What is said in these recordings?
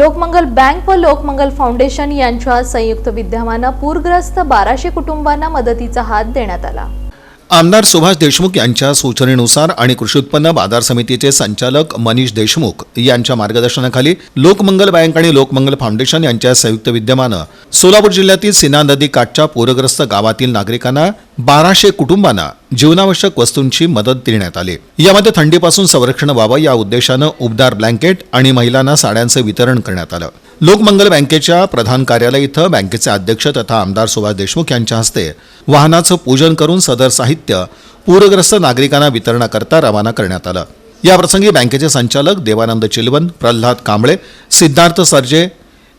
Lokmangal bank व Lokmangal foundation यांच्या संयुक्त विद्यमानं पूरग्रस्त बाराशे कुटुंबांना मदतीचा हात देण्यात आला. आमदार सुभाष देशमुख यांच्या सूचनेनुसार आणि कृषी उत्पन्न बाजार समितीचे संचालक मनीष देशमुख यांच्या मार्गदर्शनाखाली लोकमंगल बँक आणि लोकमंगल फाउंडेशन यांच्या संयुक्त विद्यमानं सोलापूर जिल्ह्यातील सिना नदी काठच्या पूरग्रस्त गावातील नागरिकांना बाराशे कुटुंबांना जीवनावश्यक वस्तूंची मदत देण्यात आली. यामध्ये थंडीपासून संरक्षण व्हावं या उद्देशानं उबदार ब्लँकेट आणि महिलांना साड्यांचं वितरण करण्यात आलं. लोकमंगल बँकेच्या प्रधान कार्यालय इथं बँकेचे अध्यक्ष तथा आमदार सुभाष देशमुख यांच्या हस्ते वाहनाचं पूजन करून सदर साहित्य पूरग्रस्त नागरिकांना वितरणाकरता रवाना करण्यात आलं. याप्रसंगी बँकेचे संचालक Devanand Chilwan Pralhad Kamble Siddharth Sarje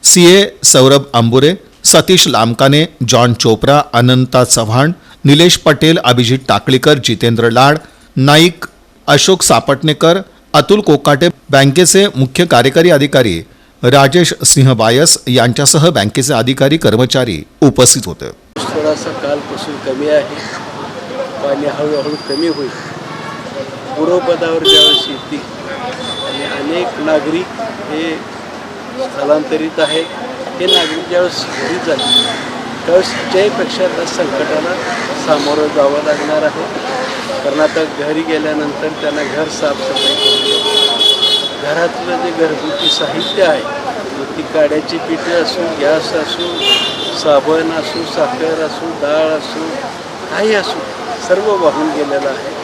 C A Saurabh Ambure Satish Lamkane John Chopra Ananta Chavan Nilesh Patel Abhijit Takalikar Jitendra Lad Naik Ashok Saptanekar Atul Kokate बँकेचे मुख्य कार्यकारी अधिकारी राजेश सिंह बायस यांच्यासह बँकेचे अधिकारी कर्मचारी उपस्थित होते. थोडासा कालपासून कमी आहे. पाणी हळूहळू कमी होईल. पूर्वपदावर ज्यावेळेस शेती आणि अनेक नागरिक हे स्थलांतरित आहे हे नागरिक ज्यावेळेस घरी जातील त्यावेळेस कुठच्याहीपेक्षा त्या संकटाला सामोरं जावं लागणार आहे. कारण आता घरी गेल्यानंतर त्यांना घर साफसफाई करून घरातलं जे घरगुती साहित्य आहे मग ती काड्याची पिठे असू गॅस असू साबण असू साखर असू डाळ असू काही असू सर्व वाहून गेलेलं आहे.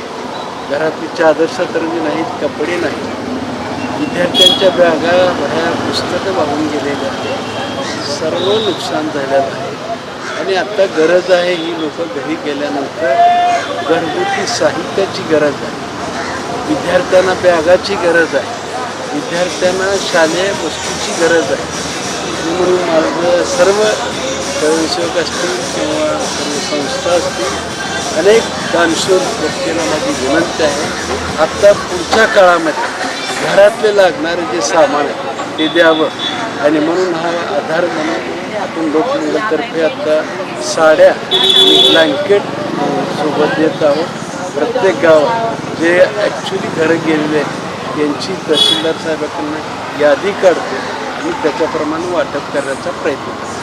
घरातली चादर सतरंजी नाहीत कपडे नाहीत विद्यार्थ्यांच्या बॅगा वह्या पुस्तकं वाहून गेलेल्या आहेत. सर्व नुकसान झालेलं आहे. आणि आत्ता गरज आहे ही लोक घरी गेल्यानंतर घरगुती साहित्याची गरज आहे. विद्यार्थ्यांना बॅगाची गरज आहे. विद्यार्थ्यांना शालेय वस्तूची गरज आहे. म्हणून माझं सर्व स्वयंसेवक असतील किंवा सर्व संस्था असतील अनेक दानशूर व्यक्तींना माझी विनंती आहे आत्ता पुढच्या काळामध्ये घरातले लागणारे जे सामान आहे ते द्यावं. आणि म्हणून हा आधार म्हणून आपण लोकमंगलतर्फे आत्ता साड्या ब्लँकेट सोबत देत आहोत. प्रत्येक गावात जे ॲक्च्युली घरं गेलेले आहेत यांची तहसीलदार साहेबांना यादी काढतो आणि त्याच्याप्रमाणे वाटप करण्याचा प्रयत्न करतो.